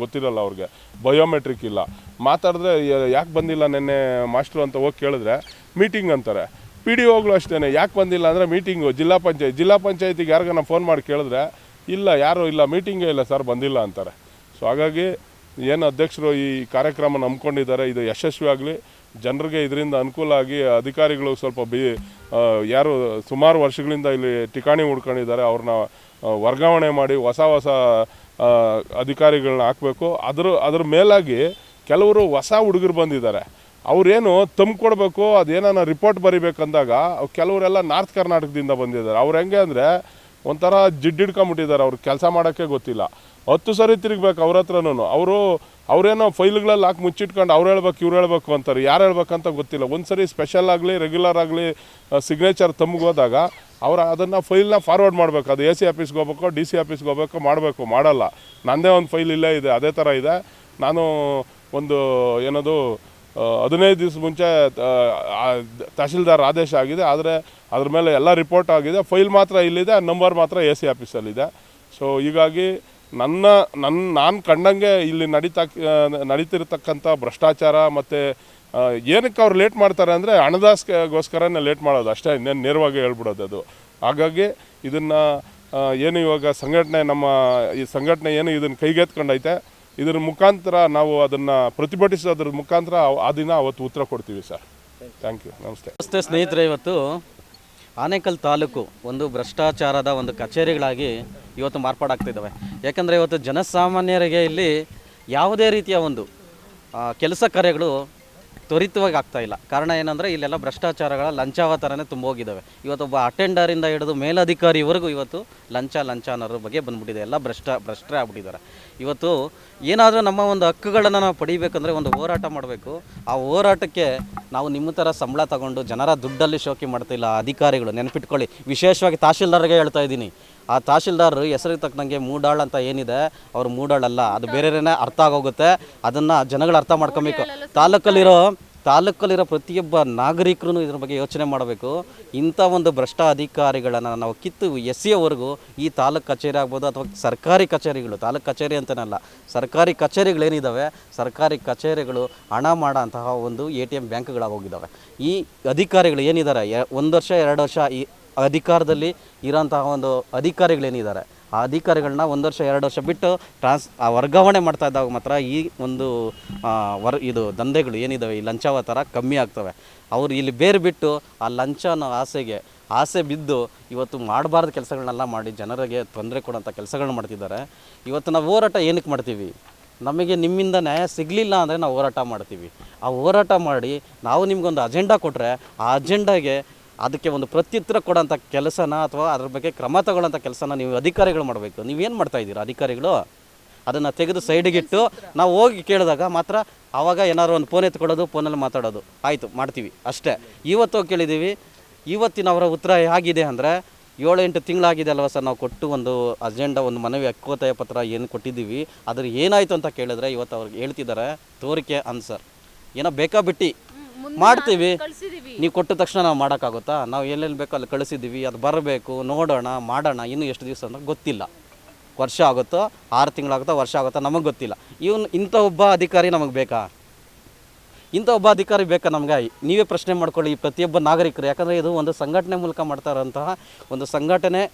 ಗೊತ್ತಿರಲ್ಲ ಅವ್ರಿಗೆ ಬಯೋಮೆಟ್ರಿಕ್ ಇಲ್ಲ. ಮಾತಾಡಿದ್ರೆ ಯಾಕೆ ಬಂದಿಲ್ಲ ನಿನ್ನೆ ಮಾಸ್ಟ್ರು ಅಂತ ಹೋಗಿ ಕೇಳಿದ್ರೆ ಮೀಟಿಂಗ್ ಅಂತಾರೆ. ಪಿ ಡಿ ಒಗಳು ಅಷ್ಟೇ ಯಾಕೆ ಬಂದಿಲ್ಲ ಅಂದರೆ ಮೀಟಿಂಗು ಜಿಲ್ಲಾ ಪಂಚಾಯತ್, ಜಿಲ್ಲಾ ಪಂಚಾಯತಿಗೆ ಯಾರಿಗಾನ ಫೋನ್ ಮಾಡಿ ಕೇಳಿದ್ರೆ, ಇಲ್ಲ, ಯಾರು ಇಲ್ಲ ಮೀಟಿಂಗೇ ಇಲ್ಲ ಸರ್, ಬಂದಿಲ್ಲ ಅಂತಾರೆ. ಸೊ ಹಾಗಾಗಿ, ಏನು ಅಧ್ಯಕ್ಷರು ಈ ಕಾರ್ಯಕ್ರಮ ನಂಬ್ಕೊಂಡಿದ್ದಾರೆ, ಇದು ಯಶಸ್ವಿ ಆಗಲಿ ಜನರಿಗೆ ಇದರಿಂದ ಅನುಕೂಲ ಆಗಿ ಅಧಿಕಾರಿಗಳು ಸ್ವಲ್ಪ ಬಿ ಯಾರು ಸುಮಾರು ವರ್ಷಗಳಿಂದ ಇಲ್ಲಿ ಠಿಕಾಣಿ ಹುಡ್ಕೊಂಡಿದ್ದಾರೆ, ಅವ್ರನ್ನ ವರ್ಗಾವಣೆ ಮಾಡಿ ಹೊಸ ಹೊಸ ಅಧಿಕಾರಿಗಳನ್ನ ಹಾಕಬೇಕು. ಅದ್ರ ಅದ್ರ ಮೇಲಾಗಿ ಕೆಲವರು ಹೊಸ ಹುಡುಗರು ಬಂದಿದ್ದಾರೆ. ಅವರೇನು ತಂಬ್ಕೊಡ್ಬೇಕು ಅದೇನಾನ ರಿಪೋರ್ಟ್ ಬರಿಬೇಕಂದಾಗ ಕೆಲವರೆಲ್ಲ ನಾರ್ತ್ ಕರ್ನಾಟಕದಿಂದ ಬಂದಿದ್ದಾರೆ. ಅವ್ರು ಹೆಂಗೆ ಅಂದರೆ ಒಂಥರ ಜಿಡ್ಡಿಡ್ಕೊಂಬಿಟ್ಟಿದ್ದಾರೆ ಅವ್ರು ಕೆಲಸ ಮಾಡೋಕ್ಕೆ ಗೊತ್ತಿಲ್ಲ. ಹತ್ತು ಸರಿ ತಿರುಗ್ಬೇಕು ಅವ್ರ ಹತ್ರನೂ ಅವರು, ಅವರೇನೋ ಫೈಲ್ಗಳಲ್ಲಿ ಹಾಕಿ ಮುಚ್ಚಿಟ್ಕೊಂಡು ಅವ್ರು ಹೇಳ್ಬೇಕು, ಇವ್ರು ಹೇಳ್ಬೇಕು ಅಂತಾರೆ. ಯಾರು ಹೇಳ್ಬೇಕಂತ ಗೊತ್ತಿಲ್ಲ. ಒಂದು ಸರಿ ಸ್ಪೆಷಲ್ ಆಗಲಿ ರೆಗ್ಯುಲರ್ ಆಗಲಿ ಸಿಗ್ನೇಚರ್ ತಮ್ಗೆ ಹೋದಾಗ ಅವ್ರು ಅದನ್ನು ಫೈಲ್ನ ಫಾರ್ವರ್ಡ್ ಮಾಡಬೇಕು. ಅದು ಎ ಸಿ ಆಫೀಸ್ಗೆ ಹೋಗ್ಬೇಕು, ಡಿ ಸಿ ಆಫೀಸ್ಗೆ ಹೋಗ್ಬೇಕು, ಮಾಡಬೇಕು, ಮಾಡಲ್ಲ. ನನ್ನದೇ ಒಂದು ಫೈಲ್ ಇಲ್ಲೇ ಇದೆ, ಅದೇ ಥರ ಇದೆ. ನಾನು ಒಂದು, ಏನದು ಹದಿನೈದು ದಿವಸ ಮುಂಚೆ ತಹಶೀಲ್ದಾರ್ ಆದೇಶ ಆಗಿದೆ. ಆದರೆ ಅದ್ರ ಮೇಲೆ ಎಲ್ಲ ರಿಪೋರ್ಟ್ ಆಗಿದೆ. ಫೈಲ್ ಮಾತ್ರ ಇಲ್ಲಿದೆ ನಂಬರ್ ಮಾತ್ರ ಎ ಸಿ ಆಫೀಸಲ್ಲಿದೆ. ಸೊ ಹೀಗಾಗಿ ನನ್ನ ನನ್ನ ನಾನು ಕಂಡಂಗೆ ಇಲ್ಲಿ ನಡೀತಾ, ನಡೀತಿರ್ತಕ್ಕಂಥ ಭ್ರಷ್ಟಾಚಾರ ಮತ್ತು ಏನಕ್ಕೆ ಅವ್ರು ಲೇಟ್ ಮಾಡ್ತಾರೆ ಅಂದರೆ ಹಣದಾಸ್ಗೋಸ್ಕರನೇ ಲೇಟ್ ಮಾಡೋದು ಅಷ್ಟೇ, ಇನ್ನೇನು ನೇರವಾಗಿ ಹೇಳ್ಬಿಡೋದು ಅದು. ಹಾಗಾಗಿ ಇದನ್ನು ಏನು ಇವಾಗ ಸಂಘಟನೆ ನಮ್ಮ, ಈ ಸಂಘಟನೆ ಏನು ಇದನ್ನು ಕೈಗೆತ್ಕೊಂಡೈತೆ, ಇದರ ಮುಖಾಂತರ ನಾವು ಅದನ್ನು ಪ್ರತಿಭಟಿಸೋದ್ರ ಮುಖಾಂತರ ಆ ದಿನ ಅವತ್ತು ಉತ್ತರ ಕೊಡ್ತೀವಿ ಸರ್. ಥ್ಯಾಂಕ್ ಯು ನಮಸ್ತೆ. ನಮಸ್ತೆ ಸ್ನೇಹಿತರೆ, ಇವತ್ತು ಆನೇಕಲ್ ತಾಲೂಕು ಒಂದು ಭ್ರಷ್ಟಾಚಾರದ ಒಂದು ಕಚೇರಿಗಳಾಗಿ ಇವತ್ತು ಮಾರ್ಪಾಡಾಗ್ತಿದ್ದಾವೆ. ಯಾಕಂದರೆ ಇವತ್ತು ಜನಸಾಮಾನ್ಯರಿಗೆ ಇಲ್ಲಿ ಯಾವುದೇ ರೀತಿಯ ಒಂದು ಕೆಲಸ ಕಾರ್ಯಗಳು ತ್ವರಿತವಾಗಿ ಆಗ್ತಾ ಇಲ್ಲ. ಕಾರಣ ಏನಂದರೆ ಇಲ್ಲೆಲ್ಲ ಭ್ರಷ್ಟಾಚಾರಗಳ ಲಂಚಾವತಾರನೇ ತುಂಬ ಹೋಗಿದ್ದಾವೆ ಇವತ್ತೊಬ್ಬ ಅಟೆಂಡರಿಂದ ಹಿಡಿದು ಮೇಲಧಿಕಾರಿವರೆಗೂ ಇವತ್ತು ಲಂಚ ಲಂಚ ಅನ್ನೋರ ಬಗ್ಗೆ ಬಂದ್ಬಿಟ್ಟಿದೆ. ಎಲ್ಲ ಭ್ರಷ್ಟ, ಭ್ರಷ್ಟರೇ ಆಗ್ಬಿಟ್ಟಿದ್ದಾರೆ. ಇವತ್ತು ಏನಾದರೂ ನಮ್ಮ ಒಂದು ಹಕ್ಕುಗಳನ್ನು ನಾವು ಪಡಿಬೇಕಂದ್ರೆ ಒಂದು ಹೋರಾಟ ಮಾಡಬೇಕು. ಆ ಹೋರಾಟಕ್ಕೆ ನಾವು ನಿಮ್ಮ ಥರ ಸಂಬಳ ತಗೊಂಡು ಜನರ ದುಡ್ಡಲ್ಲಿ ಶೋಕಿ ಮಾಡ್ತಿಲ್ಲ ಅಧಿಕಾರಿಗಳು. ನೆನಪಿಟ್ಕೊಳ್ಳಿ. ವಿಶೇಷವಾಗಿ ತಹಶೀಲ್ದಾರ್ಗೆ ಹೇಳ್ತಾ ಇದ್ದೀನಿ. ಆ ತಹಶೀಲ್ದಾರ್ ಹೆಸರಿಗೆ ತಕ್ಕಂಗೆ ಮೂಡಾಳ್ ಅಂತ ಏನಿದೆ ಅವ್ರು ಮೂಡಾಳಲ್ಲ ಅದು ಬೇರೆನೇ ಅರ್ಥ ಆಗೋಗುತ್ತೆ. ಅದನ್ನು ಜನಗಳು ಅರ್ಥ ಮಾಡ್ಕೊಬೇಕು. ತಾಲೂಕಲ್ಲಿರೋ ತಾಲೂಕಲ್ಲಿರೋ ಪ್ರತಿಯೊಬ್ಬ ನಾಗರಿಕರು ಇದ್ರ ಬಗ್ಗೆ ಯೋಚನೆ ಮಾಡಬೇಕು. ಇಂಥ ಒಂದು ಭ್ರಷ್ಟ ಅಧಿಕಾರಿಗಳನ್ನು ನಾವು ಕಿತ್ತು ಎಸ್ಸಿಯವರೆಗೂ ಈ ತಾಲೂಕು ಕಚೇರಿ ಆಗ್ಬೋದು ಅಥವಾ ಸರ್ಕಾರಿ ಕಚೇರಿಗಳು ತಾಲೂಕು ಕಚೇರಿ ಅಂತನಲ್ಲ ಸರ್ಕಾರಿ ಕಚೇರಿಗಳೇನಿದ್ದಾವೆ ಸರ್ಕಾರಿ ಕಚೇರಿಗಳು ಹಣ ಮಾಡೋ ಅಂತಹ ಒಂದು ಎ ಟಿ ಎಂ ಬ್ಯಾಂಕ್ಗಳಾಗೋಗಿದ್ದಾವೆ ಈ ಅಧಿಕಾರಿಗಳು ಏನಿದ್ದಾರೆ ಒಂದು ವರ್ಷ ಎರಡು ವರ್ಷ ಈ ಅಧಿಕಾರದಲ್ಲಿ ಇರೋಂತಹ ಒಂದು ಅಧಿಕಾರಿಗಳೇನಿದ್ದಾರೆ, ಆ ಅಧಿಕಾರಿಗಳನ್ನ ಒಂದು ವರ್ಷ, ಎರಡು ವರ್ಷ ಬಿಟ್ಟು ಟ್ರಾನ್ಸ್, ಆ ವರ್ಗಾವಣೆ ಮಾಡ್ತಾ ಇದ್ದಾಗ ಮಾತ್ರ ಈ ಒಂದು ವರ್, ಇದು ದಂಧೆಗಳು ಏನಿದ್ದಾವೆ ಈ ಲಂಚಾವ ಥರ ಕಮ್ಮಿ ಆಗ್ತವೆ. ಅವರು ಇಲ್ಲಿ ಬೇರೆ ಬಿಟ್ಟು ಆ ಲಂಚ ಅನ್ನೋ ಆಸೆಗೆ, ಆಸೆ ಬಿದ್ದು ಇವತ್ತು ಮಾಡಬಾರ್ದ ಕೆಲಸಗಳನ್ನೆಲ್ಲ ಮಾಡಿ ಜನರಿಗೆ ತೊಂದರೆ ಕೊಡೋಂಥ ಕೆಲಸಗಳನ್ನ ಮಾಡ್ತಿದ್ದಾರೆ. ಇವತ್ತು ನಾವು ಹೋರಾಟ ಏನಕ್ಕೆ ಮಾಡ್ತೀವಿ? ನಮಗೆ ನಿಮ್ಮಿಂದ ನ್ಯಾಯ ಸಿಗಲಿಲ್ಲ ಅಂದರೆ ನಾವು ಹೋರಾಟ ಮಾಡ್ತೀವಿ. ಆ ಹೋರಾಟ ಮಾಡಿ ನಾವು ನಿಮಗೊಂದು ಅಜೆಂಡಾ ಕೊಟ್ಟರೆ ಆ ಅಜೆಂಡಾಗೆ ಅದಕ್ಕೆ ಒಂದು ಪ್ರತ್ಯುತ್ತರ ಕೊಡೋಂಥ ಕೆಲಸನ ಅಥವಾ ಅದ್ರ ಬಗ್ಗೆ ಕ್ರಮ ತಗೊಳ್ಳೋಂಥ ಕೆಲಸನ ನೀವು ಅಧಿಕಾರಿಗಳು ಮಾಡಬೇಕು. ನೀವೇನು ಮಾಡ್ತಾ ಇದ್ದೀರಾ ಅಧಿಕಾರಿಗಳು? ಅದನ್ನು ತೆಗೆದು ಸೈಡಿಗಿಟ್ಟು ನಾವು ಹೋಗಿ ಕೇಳಿದಾಗ ಮಾತ್ರ ಆವಾಗ ಏನಾದ್ರು ಒಂದು ಫೋನ್ ಎತ್ಕೊಳ್ಳೋದು ಫೋನಲ್ಲಿ ಮಾತಾಡೋದು. ಆಯಿತು ಮಾಡ್ತೀವಿ. ಅಷ್ಟೇ. ಇವತ್ತು ಕೇಳಿದ್ದೀವಿ. ಇವತ್ತಿನ ಅವರ ಉತ್ತರ ಹೇಗಿದೆ ಅಂದರೆ ಏಳು ಎಂಟು ತಿಂಗಳಾಗಿದೆ ಅಲ್ವಾ ಸರ್ ನಾವು ಕೊಟ್ಟು ಒಂದು ಅಜೆಂಡಾ ಒಂದು ಮನವಿ ಹಕ್ಕೋತ್ತಾಯ ಪತ್ರ ಏನು ಕೊಟ್ಟಿದ್ದೀವಿ. ಅದ್ರ ಏನಾಯಿತು ಅಂತ ಕೇಳಿದ್ರೆ ಇವತ್ತು ಅವ್ರಿಗೆ ಹೇಳ್ತಿದ್ದಾರೆ ತೋರಿಕೆ ಅನ್ಸರ್ ಏನೋ ಬೇಕಾ ಬಿಟ್ಟು? ಮಾಡ್ತೀವಿ. ನೀವು ಕೊಟ್ಟ ತಕ್ಷಣ ನಾವು ಮಾಡೋಕ್ಕಾಗುತ್ತಾ? ನಾವು ಎಲ್ಲೆಲ್ಲಿ ಬೇಕೋ ಅಲ್ಲಿ ಕಳಿಸಿದ್ದೀವಿ, ಅದು ಬರಬೇಕು, ನೋಡೋಣ, ಮಾಡೋಣ, ಇನ್ನೂ ಎಷ್ಟು ದಿವಸ ಅಂತ ಗೊತ್ತಿಲ್ಲ. ವರ್ಷ ಆಗುತ್ತೋ, ಆರು ತಿಂಗಳಾಗುತ್ತೋ, ವರ್ಷ ಆಗುತ್ತೋ ನಮಗೆ ಗೊತ್ತಿಲ್ಲ. ಇವನು, ಇಂಥ ಒಬ್ಬ ಅಧಿಕಾರಿ ನಮಗೆ ಬೇಕಾ? ಇಂಥ ಒಬ್ಬ ಅಧಿಕಾರಿ ಬೇಕಾ ನಮಗೆ? ನೀವೇ ಪ್ರಶ್ನೆ ಮಾಡ್ಕೊಳ್ಳಿ ಪ್ರತಿಯೊಬ್ಬ ನಾಗರಿಕರು. ಯಾಕಂದರೆ ಇದು ಒಂದು ಸಂಘಟನೆ ಮೂಲಕ ಮಾಡ್ತಾ ಇರೋಂತಹ ಒಂದು ಸಂಘಟನೆ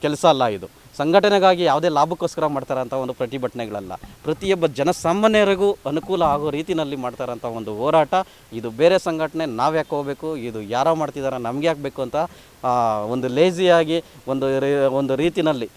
ಕೆಲಸ ಅಲ್ಲ ಇದು. ಸಂಘಟನೆಗಾಗಿ ಯಾವುದೇ ಲಾಭಕ್ಕೋಸ್ಕರ ಮಾಡ್ತಾರಂಥ ಒಂದು ಪ್ರತಿಭಟನೆಗಳಲ್ಲ. ಪ್ರತಿಯೊಬ್ಬ ಜನಸಾಮಾನ್ಯರಿಗೂ ಅನುಕೂಲ ಆಗೋ ರೀತಿಯಲ್ಲಿ ಮಾಡ್ತಾರಂಥ ಒಂದು ಹೋರಾಟ. ಇದು ಬೇರೆ ಸಂಘಟನೆ, ನಾವು ಯಾಕೆ ಹೋಗಬೇಕು? ಇದು ಯಾರೋ ಮಾಡ್ತಿದ್ದಾರೆ ನಮ್ಗೆ ಯಾಕೆ ಬೇಕು ಅಂತ ಒಂದು ಲೇಜಿಯಾಗಿ ಒಂದು ಒಂದು ರೀತಿನಲ್ಲಿ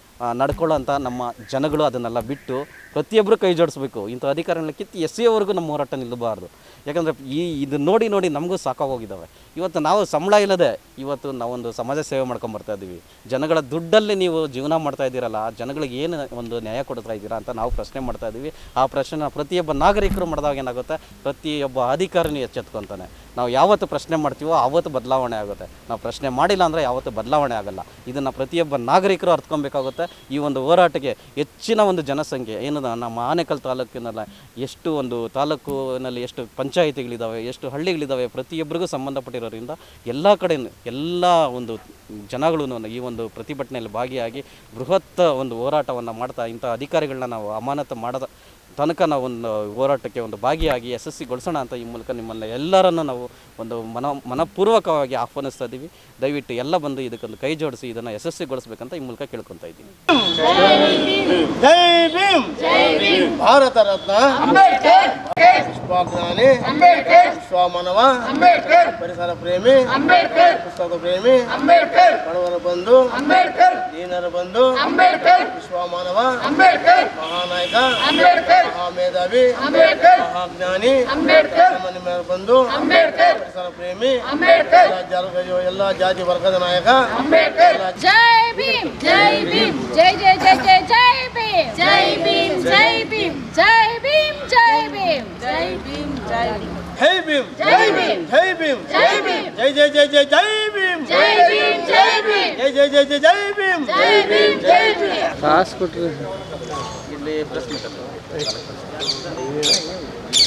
ನಡ್ಕೊಳ್ಳೋಂಥ ನಮ್ಮ ಜನಗಳು ಅದನ್ನೆಲ್ಲ ಬಿಟ್ಟು ಪ್ರತಿಯೊಬ್ಬರು ಕೈ ಜೋಡಿಸ್ಬೇಕು. ಇಂಥ ಅಧಿಕಾರಗಳನ್ನ ಕಿತ್ತು ಎಸೆಯೋವರೆಗೂ ನಮ್ಮ ಹೋರಾಟ ನಿಲ್ಲಬಾರ್ದು. ಯಾಕಂದರೆ ಈ ಇದು ನೋಡಿ ನೋಡಿ ನಮಗೂ ಸಾಕಾಗೋಗಿದ್ದಾವೆ ಇವತ್ತು ನಾವು ಸಂಬಳ ಇಲ್ಲದೆ ಇವತ್ತು ನಾವೊಂದು ಸಮಾಜ ಸೇವೆ ಮಾಡ್ಕೊಂಡು ಬರ್ತಾ ಇದ್ದೀವಿ. ಜನಗಳ ದುಡ್ಡಲ್ಲಿ ನೀವು ಜೀವನ ಮಾಡ್ತಾ ಇದ್ದೀರಲ್ಲ, ಆ ಜನಗಳಿಗೆ ಏನು ಒಂದು ನ್ಯಾಯ ಕೊಡ್ತಾ ಇದ್ದೀರಾ ಅಂತ ನಾವು ಪ್ರಶ್ನೆ ಮಾಡ್ತಾ ಇದ್ದೀವಿ. ಆ ಪ್ರಶ್ನೆ ಪ್ರತಿಯೊಬ್ಬ ನಾಗರಿಕರು ಮಾಡಿದಾಗ ಏನಾಗುತ್ತೆ? ಪ್ರತಿಯೊಬ್ಬ ಅಧಿಕಾರಿನೂ ಎಚ್ಚೆತ್ಕೊತಾನೆ. ನಾವು ಯಾವತ್ತು ಪ್ರಶ್ನೆ ಮಾಡ್ತೀವೋ ಆವತ್ತು ಬದಲಾವಣೆ ಆಗುತ್ತೆ. ನಾವು ಪ್ರಶ್ನೆ ಮಾಡಿಲ್ಲ ಅಂದರೆ ಯಾವತ್ತು ಬದಲಾವಣೆ ಆಗಲ್ಲ. ಇದನ್ನು ಪ್ರತಿಯೊಬ್ಬ ನಾಗರಿಕರು ಅರ್ಥಕೊಬೇಕಾಗುತ್ತೆ ಈ ಒಂದು ಹೋರಾಟಕ್ಕೆ ಹೆಚ್ಚಿನ ಒಂದು ಜನಸಂಖ್ಯೆ, ಏನು ನಮ್ಮ ಆನೇಕಲ್ ತಾಲೂಕಿನಲ್ಲ ಎಷ್ಟು ಒಂದು ತಾಲೂಕಿನಲ್ಲಿ ಎಷ್ಟು ಪಂಚಾಯಿತಿಗಳಿದ್ದಾವೆ ಎಷ್ಟು ಹಳ್ಳಿಗಳಿದ್ದಾವೆ ಪ್ರತಿಯೊಬ್ಬರಿಗೂ ಸಂಬಂಧಪಟ್ಟಿರೋದ್ರಿಂದ ಎಲ್ಲ ಕಡೆ, ಎಲ್ಲ ಒಂದು ಜನಗಳು ಈ ಒಂದು ಪ್ರತಿಭಟನೆಯಲ್ಲಿ ಭಾಗಿಯಾಗಿ ಬೃಹತ್ ಒಂದು ಹೋರಾಟವನ್ನು ಮಾಡ್ತಾ ಇಂಥ ಅಧಿಕಾರಿಗಳನ್ನ ನಾವು ಅಮಾನತು ಮಾಡದ ತನಕ ನಾವು ಒಂದು ಹೋರಾಟಕ್ಕೆ ಒಂದು ಭಾಗಿಯಾಗಿ ಯಶಸ್ವಿಗೊಳಿಸೋಣ ಅಂತ ಈ ಮೂಲಕ ನಿಮ್ಮನ್ನು ಎಲ್ಲರನ್ನು ನಾವು ಒಂದು ಮನ ಮನಪೂರ್ವಕವಾಗಿ ಆಹ್ವಾನಿಸ್ತಾ ಇದ್ದೀವಿ. ದಯವಿಟ್ಟು ಎಲ್ಲ ಬಂದು ಇದಕ್ಕೊಂದು ಕೈ ಜೋಡಿಸಿ ಇದನ್ನು ಯಶಸ್ವಿಗೊಳಿಸ್ಬೇಕಂತ ಈ ಮೂಲಕ ಕೇಳ್ಕೊತಾ ಇದ್ದೀನಿ. ಜೈ ಭೀಮ್! ಭಾರತ ರತ್ನ! ವಿಶ್ವಜ್ಞಾನಿ ಸ್ವಾಮನವ ಪರಿಸರ ಪ್ರೇಮಿ! ಪುಸ್ತಕ ಪ್ರೇಮಿ! ಬಡವರ ಬಂಧು! ದೀನರ ಬಂಧು! ವಿಶ್ವಮಾನವ! ಮಹಾನಾಯಕ! ಮಹಾಮೇಧಾವಿ ಮಹಾಜ್ಞಾನಿ ಮನೆ ಬಂಧು ಪರಿಸರ ಪ್ರೇಮಿ ಎಲ್ಲ ಜಾತಿ ವರ್ಗದ ನಾಯಕ ಜೈ ಭೀಮ್ ಜೈ ಭೀಮ್ ಜೈ ಜೈ ಜೈ ಜೈ ಜೈ ಭೀಮ್ ಜೈ ಭೀಮ್ ಜೈ ಭೀಮ್ ಜೈ ಭೀಮ್ ಜೈ ಭೀಮ್ ಜೈ ಭೀಮ್ ಜೈ ಭೀಮ್ जय भीम जय भीम जय भीम जय भीम जय जय जय जय जय भीम जय भीम जय भीम जय जय जय जय जय भीम जय भीम जय भीम सांस कुट रहे ಇಲ್ಲಿ ಪ್ರಶ್ನೆ Thank you.